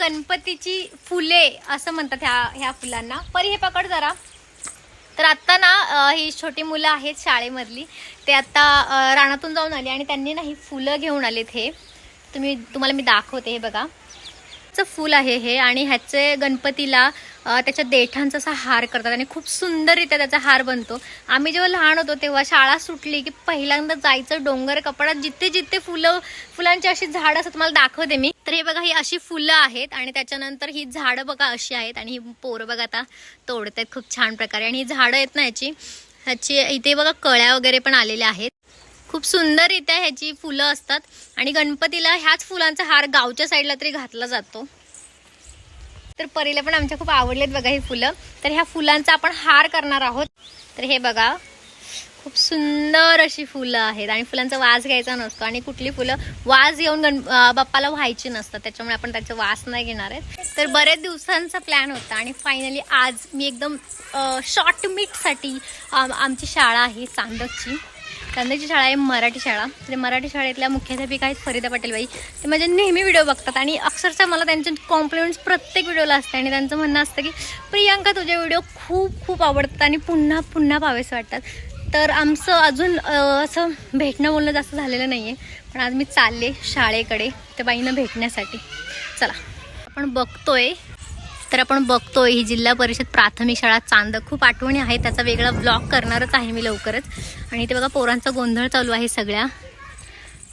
गणपतीची फुले असं म्हणतात ह्या ह्या फुलांना. परी हे पकड जरा. तर आत्ता ना ही छोटी मुलं आहेत शाळेमधली. ते आत्ता रानातून जाऊन आली आणि त्यांनी ना ही फुलं घेऊन आलेत हे. तुम्ही तुम्हाला मी दाखवते हे बघा. चं फूल आहे हे आणि ह्याचे गणपतीला त्याच्या देठांचा असा हार करतात आणि खूप सुंदररित्या त्याचा हार बनतो. आम्ही जेव्हा लहान होतो तेव्हा शाळा सुटली की पहिल्यांदा जायचं डोंगर कपाडात जिथे जिथे फुलं फुलांची अशी झाडं असतात तुम्हाला दाखवते मी. तर हे बघा ही अशी फुलं आहेत आणि त्याच्यानंतर ही झाडं बघा अशी आहेत आणि ही पोरं बघा आता तोडत आहेत खूप छान प्रकारे आणि ही झाडं आहेत ना ह्याची. ह्याची इथे बघा कळ्या वगैरे पण आलेल्या आहेत. खूप सुंदररित्या ह्याची फुलं असतात. आणि गणपतीला ह्याच फुलांचा हार गावच्या साईडला तरी घातला जातो. तर परीला पण आमच्या खूप आवडलेत बघा ही फुलं. तर ह्या फुलांचा आपण हार करणार आहोत. तर हे बघा खूप सुंदर अशी फुलं आहेत. आणि फुलांचा वास घ्यायचा नसतो. आणि कुठली फुलं वास घेऊन गण बाप्पाला व्हायची नसतात. त्याच्यामुळे आपण त्याचा वास नाही घेणार आहेत. तर बरेच दिवसांचा प्लॅन होता. आणि फायनली आज मी एकदम शॉर्ट मीटसाठी आमची शाळा आहे चांदकची. चांदकची शाळा आहे मराठी शाळा. तर मराठी शाळेतल्या मुख्याध्यापिका आहेत फरीदा पाटीलबाई. ते माझे नेहमी व्हिडिओ बघतात आणि अक्षरशः मला त्यांचे कॉम्प्लिमेंट्स प्रत्येक व्हिडिओला असते आणि त्यांचं म्हणणं असतं की प्रियांका तुझे व्हिडिओ खूप खूप आवडतात आणि पुन्हा पुन्हा पाहावेसे वाटतात. तर आमचं अजून असं भेटणं बोलणं जास्त झालेलं नाही आहे पण आज मी चालले शाळेकडे त्या बाईंना भेटण्यासाठी. चला. आपण बघतोय तर आपण बघतोय. ही जिल्हा परिषद प्राथमिक शाळा चांद. खूप आठवणी आहे त्याचा वेगळा ब्लॉग करणारच आहे मी लवकरच. आणि ते बघा पोरांचा गोंधळ चालू आहे सगळ्या.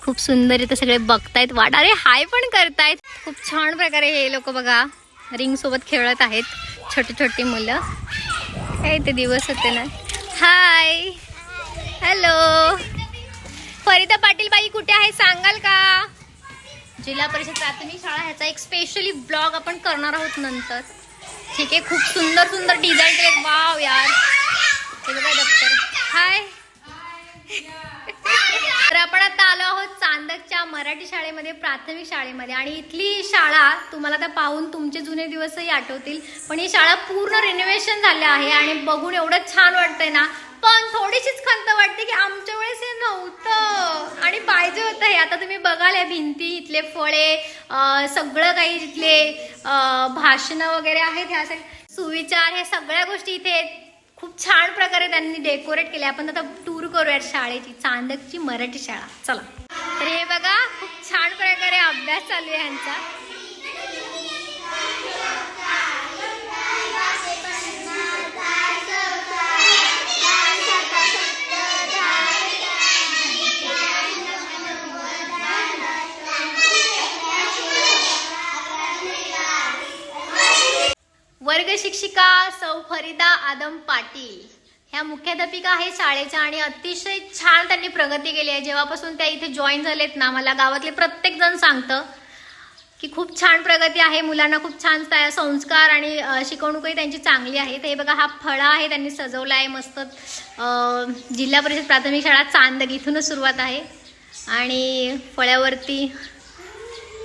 खूप सुंदर इथे सगळे बघतायत. वाट अरे हाय पण करतायत. खूप छान प्रकारे हे लोक बघा रिंग सोबत खेळत आहेत. छोटी छोटी मुलं. काय ते दिवस होते ना? हाय हॅलो फरिता पाटील बाई कुठे आहे? सांगाल का? जिल्हा परिषद प्राथमिक शाळा ह्याचा एक स्पेशली ब्लॉग आपण करणार आहोत नंतर. ठीक आहे? खूप सुंदर सुंदर डिझाईन केले वाव यार. हे बघा दप्तर हाय तर आपण आता आलो आहोत चांदकच्या मराठी शाळेमध्ये प्राथमिक शाळेमध्ये. आणि इथली शाळा तुम्हाला आता पाहून तुमचे जुने दिवसही आठवतील. पण ही शाळा पूर्ण रिनोव्हेशन झाले आहे आणि बघून एवढं छान वाटतंय ना. पण थोडीशीच खंत वाटते की आमच्या वेळेस हे नव्हतं. आणि पाहिजे होतं हे. आता तुम्ही बघाल या भिंती इथले फळे सगळं काही इथले भाषणं वगैरे आहेत ह्या सुविचार हे सगळ्या गोष्टी इथे आहेत. खूप छान प्रकारे त्यांनी डेकोरेट केले. आपण आता टूर करूयात शाळेची चांदकची मराठी शाळा. चला. तर हे बघा खूप छान प्रकारे अभ्यास चालू आहे यांचा वर्ग शिक्षिका सौ फरिदा आदम पाटील. ह्या मुख्याध्यापिका आहेत शाळेच्या आणि अतिशय छान त्यांनी प्रगती केली आहे. जेव्हापासून त्या इथे जॉईन झालेत ना मला गावातले प्रत्येक जण सांगतं की खूप छान प्रगती आहे. मुलांना खूप छान संस्कार आणि शिकवणूकही त्यांची चांगली आहे. ते हे बघा हा फळा आहे त्यांनी सजवला आहे मस्त जिल्हा परिषद प्राथमिक शाळा चांदग इथूनच सुरुवात आहे. आणि फळ्यावरती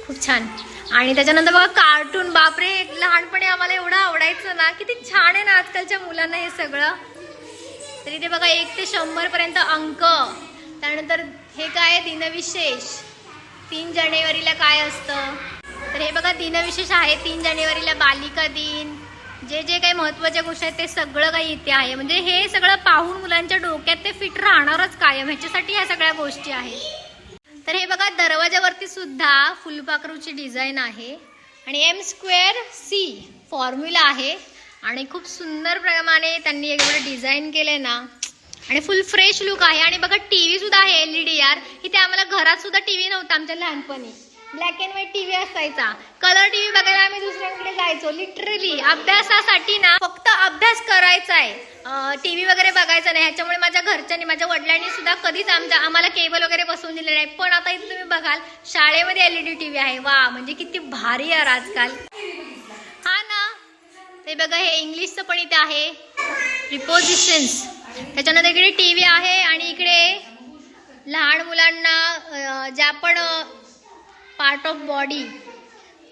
खूप छान. आणि त्याच्यानंतर बघा कार्टून बापरे लहानपणी आम्हाला एवढं आवडायचं ना. किती छान आहे ना आजकालच्या मुलांना हे सगळं. तरी ते बघा एक ते शंभर पर्यंत अंक. त्यानंतर हे काय आहे? दिनविशेष. तीन जानेवारीला काय असतं? तर हे बघा दिनविशेष आहे. तीन जानेवारीला बालिका दिन. जे जे काही महत्त्वाच्या गोष्टी आहेत ते सगळं काही इथे आहे. म्हणजे हे सगळं पाहून मुलांच्या डोक्यात ते फिट राहणारच कायम. ह्याच्यासाठी ह्या सगळ्या गोष्टी आहेत. तर हे बघा दरवाजावरती सुद्धा फुलपाखरूची डिझाईन आहे. आणि एम स्क्वेअर सी फॉर्म्युला आहे. आणि खूप सुंदर प्रमाणे त्यांनी एकदा डिझाईन केले ना. आणि फुल फ्रेश लुक आहे. आणि बघा टी व्ही सुद्धा आहे एल ई डी आर इथे आम्हाला घरात सुद्धा टीव्ही नव्हता आमच्या लहानपणी. ब्लॅक अँड व्हाईट टीव्ही असायचा. कलर टीव्ही बघायला आम्ही दुसऱ्यांकडे जायचो लिटरली अभ्यासासाठी ना फक्त अभ्यास करायचा आहे टीव्ही वगैरे बघायचा नाही. ह्याच्यामुळे माझ्या घरच्यांनी माझ्या वडिलांनी सुद्धा कधीच आमच्या आम्हाला केबल वगैरे बसवून दिले नाही. पण आता इथे तुम्ही बघाल शाळेमध्ये एलईडी टीव्ही आहे. वा म्हणजे किती भारी यार आजकाल. हा ना. ते बघा हे इंग्लिशचं पण इथे आहे. प्रिपोजिशन्स त्याच्यानंतर इकडे टी व्ही आहे आणि इकडे लहान मुलांना ज्या पण पार्ट ऑफ बॉडी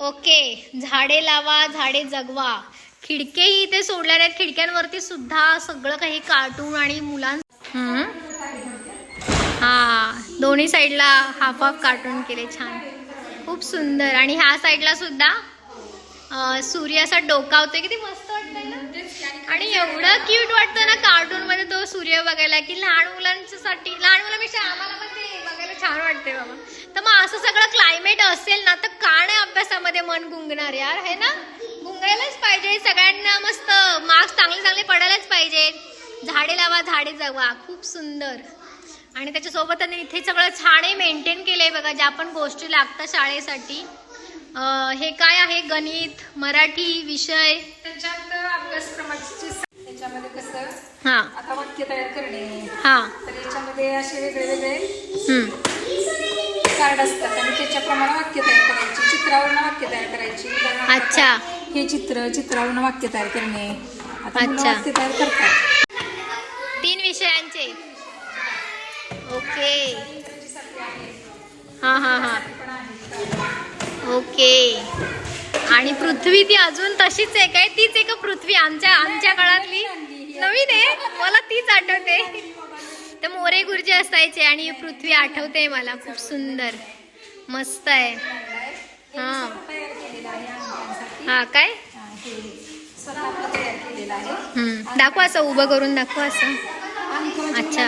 ओके झाडे लावा झाडे जगवा. खिडकेही इथे सोडल्या आहेत खिडक्यांवरती सुद्धा सगळं काही कार्टून आणि मुलां हा दोन्ही साईडला हाफ हाफ कार्टून केले छान. खूप सुंदर. आणि ह्या साईडला सुद्धा सूर्य असा डोकावतोय. किती मस्त वाटतंय ना? आणि एवढं क्यूट वाटतं ना कार्टून मध्ये तो सूर्य बघायला की लहान मुलांसाठी लहान मुलांपेक्षा आम्हाला पण ते बघायला छान वाटते बाबा. तर मग असं सगळं क्लायमेट असेल ना तर का नाही अभ्यासामध्ये मन गुंगणार यार है ना? गुंगायलाच पाहिजे सगळ्यांना मस्त मार्क्स चांगले चांगले पडायलाच पाहिजे. झाडे लावा झाडे जगवा खूप सुंदर. आणि त्याच्यासोबत त्यांनी इथे सगळं छानही मेंटेन केलंय बघा ज्या पण गोष्टी लागतात शाळेसाठी. हे काय आहे? गणित मराठी विषय. त्याच्यात अभ्यासक्रमाची त्याच्यामध्ये कसं? हा. आता वाक्य तयार करणे. हा. तर याच्यामध्ये असे वेगळे वेगळे. कार्ड असतात आणि त्याच्याप्रमाणे वाक्य तयार करायची चित्रावरनं वाक्य तयार करायची. उदाहरणार्थ अच्छा. हे चित्र चित्रावरनं वाक्य तयार करणे. आता मुलं अच्छा. वाक्य तयार करतात. तीन विषयांचे. ओके. हा हा हा. ओके. आणि पृथ्वी ती अजून तशीच आहे काय? तीच आहे का पृथ्वी आमच्या आमच्या काळातली. नवीन आहे. मला तीच आठवते. तर गुरुजी असायचे आणि पृथ्वी आठवते मला. खूप सुंदर. मस्त आहे. हा. हां हा काय दाखवा असं उभं करून दाखवा असं. अच्छा.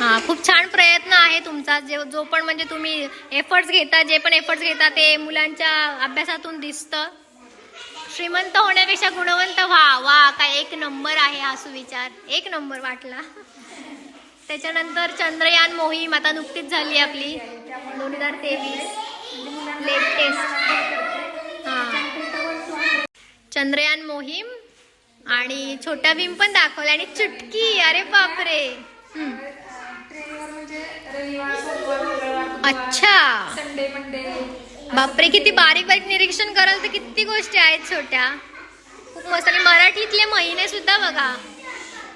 हां हा खूप छान प्रयत्न आहे तुमचा. जे जो पण म्हणजे तुम्ही एफर्ट्स घेता जे पण एफर्ट्स घेता ते मुलांच्या अभ्यासातून दिसतं. श्रीमंत होण्यापेक्षा गुणवंत व्हा. वा काय एक नंबर आहे हा सुविचार. एक नंबर वाटला. त्याच्यानंतर चंद्रयान मोहीम आता नुकतीच झाली आपली. दोन हजार तेवीस. लेटेस्ट हां. चंद्रयान मोहीम आणि छोटा भीम पण दाखवला आणि चुटकी. अरे बापरे. अच्छा. संडे मंडे बापरे किती बारीक बारीक निरीक्षण कराल तर किती गोष्टी आहेत छोट्या. खूप मस्त. आणि मराठीतले महिने सुद्धा बघा.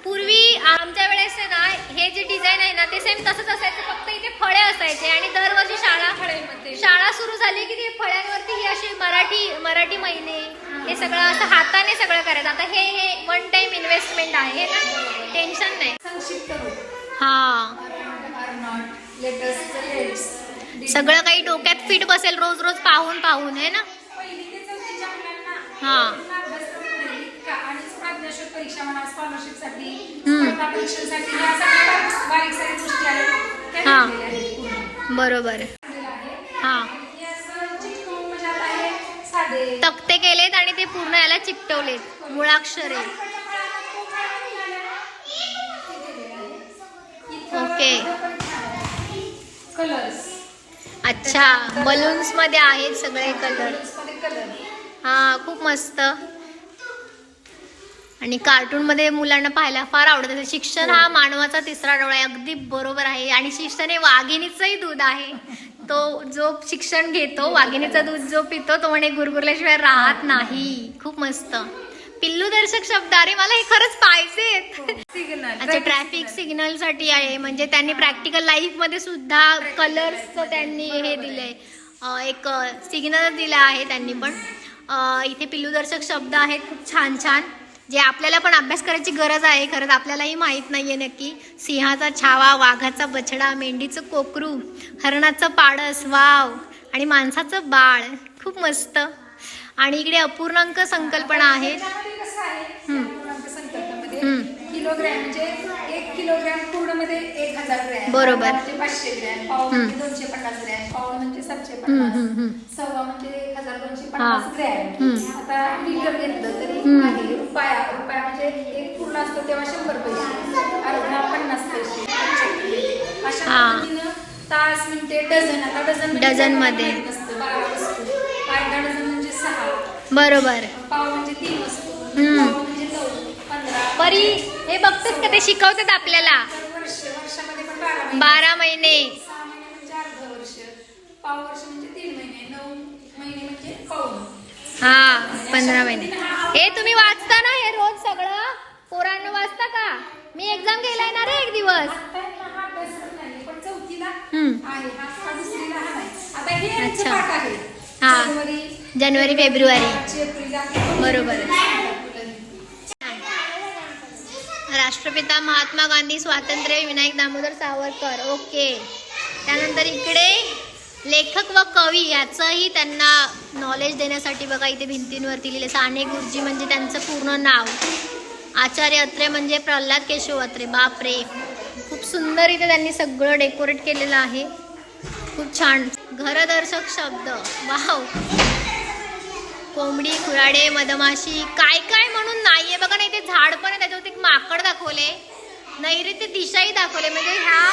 पूर्वी आमच्या वेळेस ना हे जे डिझाईन आहे ना ते सेम तसंच असायचं. फक्त इथे फळे असायचे आणि दरवर्षी शाळा शाळा सुरू झाली की ते फळ्यांवरती ही अशी मराठी मराठी महिने. हे. सगळं असं हाताने सगळं करायचं. आता हे हे वन टाइम इन्व्हेस्टमेंट आहे. ना टेन्शन नाही. संक्षिप्त हा. सगळं काही डोक्यात फिट बसेल रोज रोज पाहून पाहून आहे ना? हा. हा. बरोबर. हा. म्हणजे तक्ते केलेत आणि ते पूर्ण याला चिकटवलेत मुळाक्षरे. ओके. कलर्स अच्छा बलून्समध्ये आहेत सगळे कलर हा खूप मस्त. आणि कार्टून मध्ये मुलांना पाहायला फार आवडत. शिक्षण हा. मानवाचा तिसरा डोळा आहे. अगदी बरोबर आहे. आणि शिक्षण हे वाघिणीचंही दूध आहे. तो जो शिक्षण घेतो वाघिणीचं दूध जो पितो तो म्हणे गुरगुरल्याशिवाय राहत नाही. खूप मस्त. पिल्लू दर्शक शब्द. अरे मला हे खरंच पाहिजेत. सिग्नल अच्छा ट्रॅफिक सिग्नलसाठी आहे. म्हणजे त्यांनी प्रॅक्टिकल लाईफमध्ये सुद्धा कलर्सचं त्यांनी हे दिलंय. अं, एक सिग्नल दिला आहे त्यांनी पण. इथे पिल्लूदर्शक शब्द आहेत. खूप छान छान. जे आपल्याला पण अभ्यास करायची गरज आहे. खरंच आपल्यालाही माहीत नाहीये नक्की. सिंहाचा छावा वाघाचा बछडा मेंढीचं कोकरू हरणाचं पाडस वाव आणि माणसाचं बाळ. खूप मस्त. आणि इकडे अपूर्णांक संकल्पना आहे. किलोग्रॅम म्हणजे एक किलोग्रॅम एक हजार ग्रॅम बरोबर. म्हणजे पाचशे ग्रॅम पाव. म्हणजे दोनशे पन्नास ग्रॅम पाव म्हणजे सातशे पन्नास. सव्वा म्हणजे एक हजार दोनशे. पन्नास ग्रॅम हम्म. आता लिटर घेतलं तरी. आहे रुपया रुपया म्हणजे एक पूर्ण असतो तेव्हा शंभर पैसे अर्धा पन्नास पैसे अशा. पद्धतीनं तास मिनिटे डझन आता डझन म्हणजे डझनमध्ये. अर्धा डझन सहा. बरोबर. पाव म्हणजे तीन वस्तू हम्म. पाव म्हणजे नऊ पंधरा. परी हे बघतेस का ते शिकवतात आपल्याला? तर वर्ष वर्षामध्ये पण बारा महिने. बारा महिने. सहा महिने म्हणजे अर्ध वर्ष. पाव वर्ष म्हणजे तीन महिने नऊ महिने म्हणजे पाऊन हा पंधरा महिने. हे तुम्ही वाचता ना हे रोज सगळं? पोरांना वाचता का? मी एक्झाम घ्यायला येणार आहे एक दिवस. आता यांना हा अभ्यासक्रम नाही पण चौथीला हम्म. आहे. हा हा दुसरीला हा नाही. आता हे यांचं अच्छा. पाठ आहे. हा. जानेवारी जानेवारी फेब्रुवारी. बरोबर. राष्ट्रपिता महात्मा गांधी स्वातंत्र्य विनायक दामोदर सावरकर. ओके. त्यानंतर इकडे लेखक व कवी याचंही त्यांना नॉलेज देण्यासाठी बघा इथे भिंतींवरती लिहिले साने गुरुजी म्हणजे त्यांचं पूर्ण नाव. आचार्य अत्रे म्हणजे प्रल्हाद केशव अत्रे. बापरे. खूप सुंदर इथे त्यांनी सगळं डेकोरेट केलेलं आहे. खूप छान. घरदर्शक शब्द. वाव. कोंबडी खुराडे मधमाशी काय काय म्हणून नाहीये. बघा ना इथे झाड पण आहे त्याच्यावरती एक माकड दाखवले. नैऋत्य दिशाही दाखवले. म्हणजे ह्या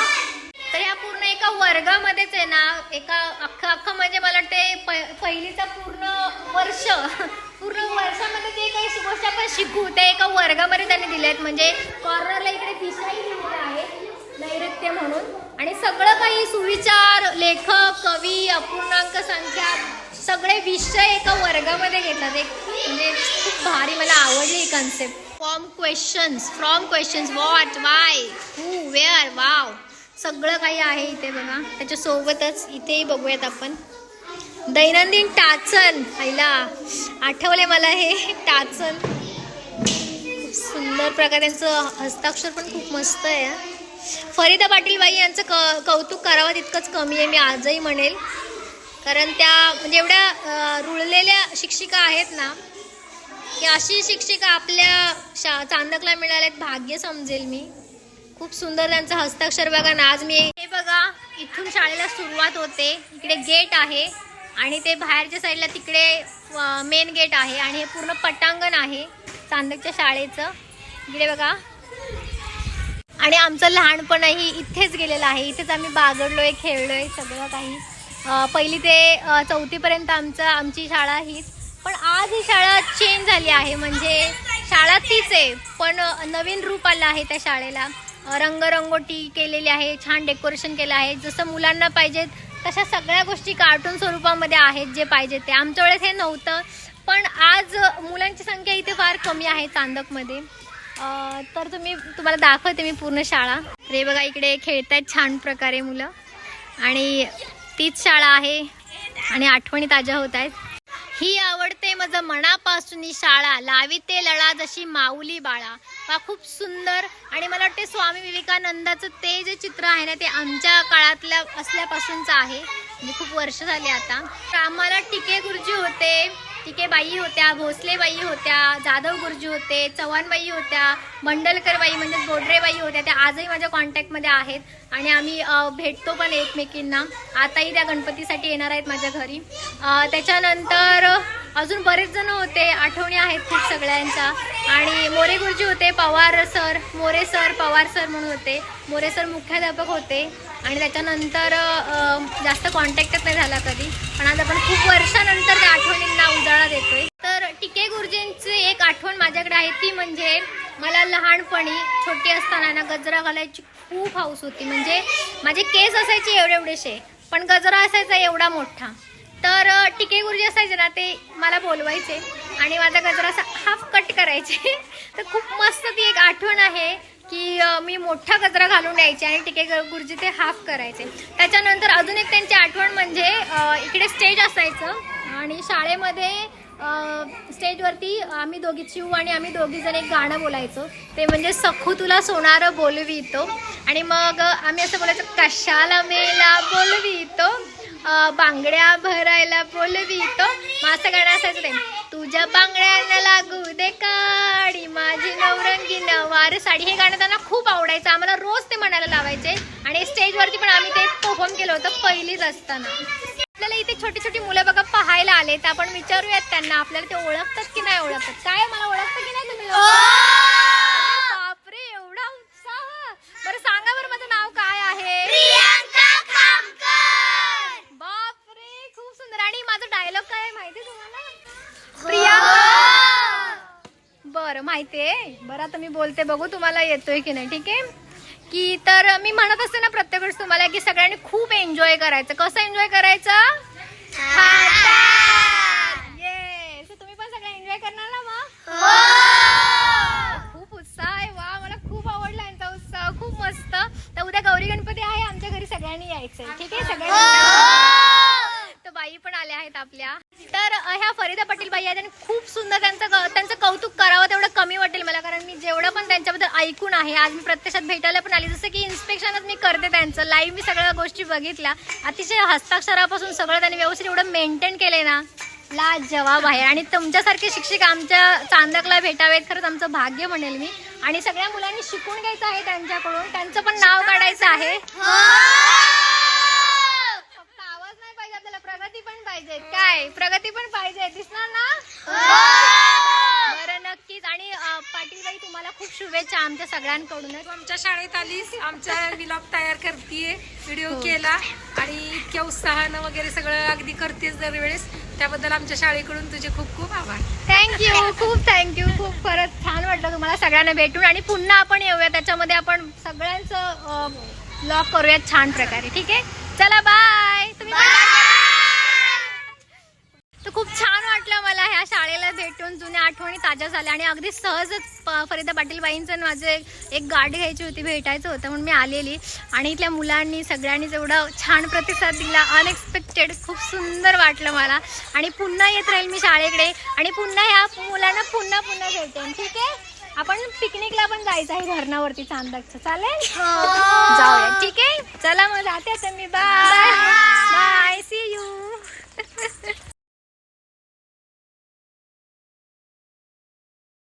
तर ह्या पूर्ण एका वर्गामध्येच आहे ना एका अख्खं अख्खं म्हणजे मला वाटते प- पहिलीचा पूर्ण वर्ष पूर्ण वर्षामध्ये जे काही गोष्टी आपण शिकू ते एका वर्गामध्ये त्यांनी दिले आहेत. म्हणजे कॉर्नरला इकडे दिशाही दिलेली आहे नैऋत्य म्हणून. आणि सगळं काही सुविचार लेखक कवी अपूर्णांक संख्या सगळे विषय एका वर्गामध्ये घेतात. एक म्हणजे खूप भारी मला आवडली ही concept from questions from questions what why who where wow सगळं काही आहे इथे बघा. त्याच्यासोबतच इथेही बघूयात आपण. दैनंदिन टाचन पहिला आठवले मला हे टाचन. खूप सुंदर प्रकारे त्यांचं हस्ताक्षर पण खूप मस्त आहे. फरीदा पाटील बाई यांचं क कौतुक करावं तितकंच कमी आहे मी आजही म्हणेल. कारण त्या म्हणजे एवढ्या रुळलेल्या शिक्षिका आहेत ना की अशी शिक्षिका आपल्या शा चांदकला मिळाल्यात भाग्य समजेल मी. खूप सुंदर त्यांचं हस्ताक्षर बघा ना आज मी हे बघा इथून शाळेला सुरुवात होते. इकडे गेट आहे आणि ते बाहेरच्या साईडला तिकडे मेन गेट आहे आणि हे पूर्ण पटांगण आहे चांदकच्या शाळेचं. इकडे बघा. आणि आमचं लहानपणही इथेच गेलेलं आहे. इथेच आम्ही बागडलोय खेळलोय सगळं काही. पहिली ते चौथीपर्यंत आमचं आमची शाळा हीच. पण आज ही शाळा चेंज झाली आहे. म्हणजे शाळा तीच आहे. पण नवीन रूप आलं आहे त्या शाळेला. रंगरंगोटी केलेली आहे. छान डेकोरेशन केलं आहे. जसं मुलांना पाहिजेत तशा सगळ्या गोष्टी कार्टून स्वरूपामध्ये आहेत जे पाहिजे ते. आमच्या वेळेस हे नव्हतं. पण आज मुलांची संख्या इथे फार कमी आहे चांदकमध्ये. तर तुम्ही तुम्हाला दाखवते मी पूर्ण शाळा. रे बघा इकडे खेळत आहेत छान प्रकारे मुलं. आणि तीच शाळा आहे आणि आठवणी ताज्या होत आहेत. ही आवडते माझं मनापासून ही शाळा. लाविते लळा जशी माऊली बाळा. वा खूप सुंदर आणि मला वाटते स्वामी विवेकानंदाचं ते जे चित्र आहे ना ते आमच्या काळातल्या असल्यापासूनचं आहे. म्हणजे खूप वर्ष झाले आता. तर आम्हाला टिके गुरुजी होते. टिकेबाई होत्या भोसलेबाई होत्या जाधव गुरुजी होते चव्हाणबाई होत्या मंडलकरबाई म्हणजे बोडरेबाई होत्या त्या आजही माझ्या कॉन्टॅक्टमध्ये आहेत. आणि आम्ही भेटतो पण एकमेकींना. आताही त्या गणपतीसाठी येणार आहेत माझ्या घरी. त्याच्यानंतर अजून बरेच जण होते आठवणी आहेत खूप सगळ्यांच्या. आणि मोरे गुरुजी होते Pawar sir More sir Pawar sir म्हणून होते. मोरे सर मुख्याध्यापक होते. आणि त्याच्यानंतर जास्त कॉन्टॅक्टच नाही झाला कधी. पण आज आपण खूप वर्षानंतर त्या आठवणींना उजाळा देतोय. तर टिके गुरुजींची एक आठवण माझ्याकडे आहे ती म्हणजे मला लहानपणी छोटी असताना ना गजरा घालायची खूप हाऊस होती. म्हणजे माझे केस असायचे एवढे एवढेसे पण गजरा असायचा एवढा मोठा. तर टिके गुरुजी असायचे ना ते मला बोलवायचे आणि माझा गजरा असा हाफ कट करायचे. तर खूप मस्त ती एक आठवण आहे. की मी मोठा कचरा घालून यायचे आणि टिके ग- गुरुजी ते हाफ करायचे. त्याच्यानंतर अजून एक त्यांची आठवण म्हणजे इकडे स्टेज असायचं आणि शाळेमध्ये स्टेजवरती आम्ही दोघी चिऊ आणि आम्ही दोघी जण एक गाणं बोलायचो. ते म्हणजे सखू तुला सोनारं बोलवितो. आणि मग आम्ही असं बोलायचो कशाला मेला बोलवितो? बांगड्या भरायला बोलवितो? मग असं गाणं असायचं ते तुझ्या बांगड्यांना लागू दे काडी माझी नवरा नवार साडी हे गाणं त्यांना खूप आवडायचं. आम्हाला रोज ते म्हणायला लावायचे. आणि स्टेजवरती पण आम्ही ते परफॉर्म केलं होतं पहिलीच असताना. आपल्याला इथे छोटी छोटी मुलं बघा पाहायला आले तर आपण विचारूयात त्यांना आपल्याला ते ओळखतात की नाही ओळखतात? काय मला ओळखतं की नाही तुम्ही? अरे बापरे एवढा उत्साह! बरं सांगा बरं माझं नाव काय आहे? बापरे खूप सुंदर. आणि माझा डायलॉग काय आहे माहिती तुम्हाला प्रियांका बरं माहितीये? बरं आता मी बोलते बघू तुम्हाला येतोय की नाही ठीक आहे? की तर मी म्हणत असते ना प्रत्येक वेळेस तुम्हाला की सगळ्यांनी खूप एन्जॉय करायचं. कसं एन्जॉय करायचं? तुम्ही पण सगळं एन्जॉय करणार ना मग? खूप उत्साह आहे. वा मला खूप आवडला यांचा उत्साह. खूप मस्त. तर उद्या गौरी गणपती आहे. आमच्या घरी सगळ्यांनी यायचंय. ठीक आहे? सगळ्यांनी तर बाई पण आल्या आहेत आपल्या. तर ह्या फरीदा पाटील बाई आहेत आणि खूप सुंदर त्यांचं क- त्यांचं कौतुक करावं तेवढं कमी वाटेल मला कारण मी जेवढं पण त्यांच्याबद्दल ऐकून आहे आज मी प्रत्यक्षात भेटायला पण आली. जसं की इन्स्पेक्शनच मी करते त्यांचं. लाईव्ह मी सगळ्या गोष्टी बघितल्या. अतिशय हस्ताक्षरापासून सगळं त्यांनी व्यवस्थित एवढं मेंटेन केले ना लाज जवाब आहे. आणि तुमच्यासारखे शिक्षक आमच्या चांदकला भेटावेत खरंच आमचं भाग्य म्हणेल मी. आणि सगळ्या मुलांनी शिकून घ्यायचं आहे त्यांच्याकडून. त्यांचं पण नाव काढायचं आहे. हो फक्त आवाज नाही पाहिजे आपल्याला प्रगती पण पाहिजे. काय? प्रगती पण पाहिजे. दिसणार ना? बरं नक्कीच. आणि पाटीलबाई तुम्हाला खूप शुभेच्छा आमच्या सगळ्यांकडूनच. तू आमच्या शाळेत आलीस. आमच्या विलॉग तयार करतीये. व्हिडिओ केला. आणि इतक्या उत्साहानं वगैरे सगळं अगदी करतेस दरवेळेस. त्याबद्दल आमच्या शाळेकडून तुझे खूप खूप आभार. थँक्यू खूप थँक्यू खूप खरंच छान वाटलं तुम्हाला सगळ्यांना भेटून. आणि पुन्हा आपण येऊया. त्याच्यामध्ये आपण सगळ्यांचं ब्लॉग करूयात छान प्रकारे. ठीक आहे? चला बाय तुम्ही खूप छान वाटलं मला ह्या शाळेला भेटून जुन्या आठवणी ताज्या झाल्या. आणि अगदी सहजच फरीदा पाटील बाईंचं आणि माझे एक गाडी घ्यायची होती भेटायचं होतं म्हणून मी आलेली. आणि इथल्या मुलांनी सगळ्यांनीच एवढा छान प्रतिसाद दिला अनएक्सपेक्टेड खूप सुंदर वाटलं मला. आणि पुन्हा येत राहील मी शाळेकडे. आणि पुन्हा ह्या मुलांना पुन्हा पुन्हा भेटेन. ठीक आहे? आपण पिकनिकला पण जायचं आहे धरणावरती चांदकचं चालेल? जाऊया. ठीक आहे? चला मग जाते आता मी. बाय